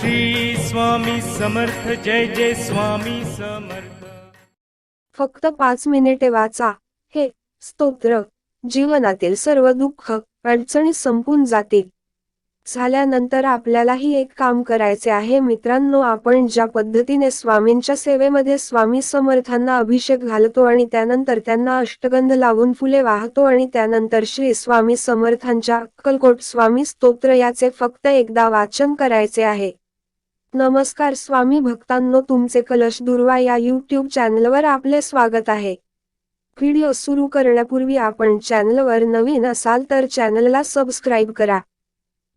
श्री स्वामी समर्थ जय जय स्वामी समर्थ. फक्त पाच मिनिटे वाचा. हे स्तोत्र. जीवनातील सर्व दुःख अडचणी संपून जातील. झाल्यानंतर आपल्यालाही एक काम करायचे आहे. मित्रांनो आपण ज्या पद्धतीने स्वामींच्या सेवेमध्ये स्वामी समर्थांना अभिषेक घालतो आणि त्यानंतर त्यांना अष्टगंध लावून फुले वाहतो आणि त्यानंतर श्री स्वामी समर्थांच्या अक्कलकोट स्वामी स्तोत्र याचे फक्त एकदा वाचन करायचे आहे. नमस्कार स्वामी भक्तांनो तुमचे कलश दुर्वा या यूट्यूब चॅनलवर आपले स्वागत आहे. व्हिडिओ सुरू करण्यापूर्वी आपण चॅनलवर नवीन असाल तर चॅनलला सबस्क्राईब करा.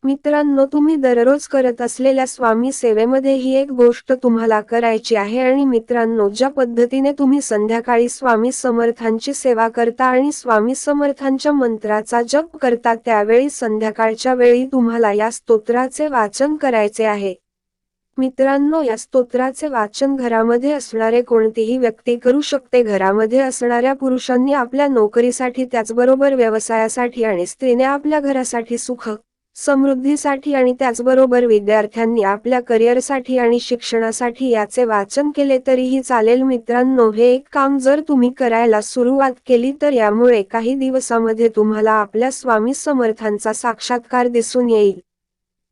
मित्रांनो तुम्ही दररोज करत असलेल्या स्वामी सेवेमध्ये ही एक गोष्ट तुम्हाला करायची आहे आणि मित्रांनो ज्या पद्धतीने तुम्ही संध्याकाळी स्वामी समर्थांची सेवा करता आणि स्वामी समर्थांच्या मंत्राचा जप करता त्यावेळी संध्याकाळच्या वेळी तुम्हाला या स्तोत्राचे वाचन करायचे आहे. मित्रांनो या स्तोत्राचे वाचन घरामध्ये असणारे कोणतीही व्यक्ती करू शकते. घरामध्ये असणाऱ्या पुरुषांनी आपल्या नोकरीसाठी त्याचबरोबर व्यवसायासाठी आणि स्त्रीने आपल्या घरासाठी सुख समृद्धीसाठी आणि त्याचबरोबर विद्यार्थ्यांनी आपल्या करिअरसाठी आणि शिक्षणासाठी याचे वाचन केले तरीही चालेल. मित्रांनो हे एक काम जर तुम्ही करायला सुरुवात केली तर यामुळे काही दिवसामध्ये तुम्हाला आपल्या स्वामी समर्थांचा साक्षात्कार दिसून येईल.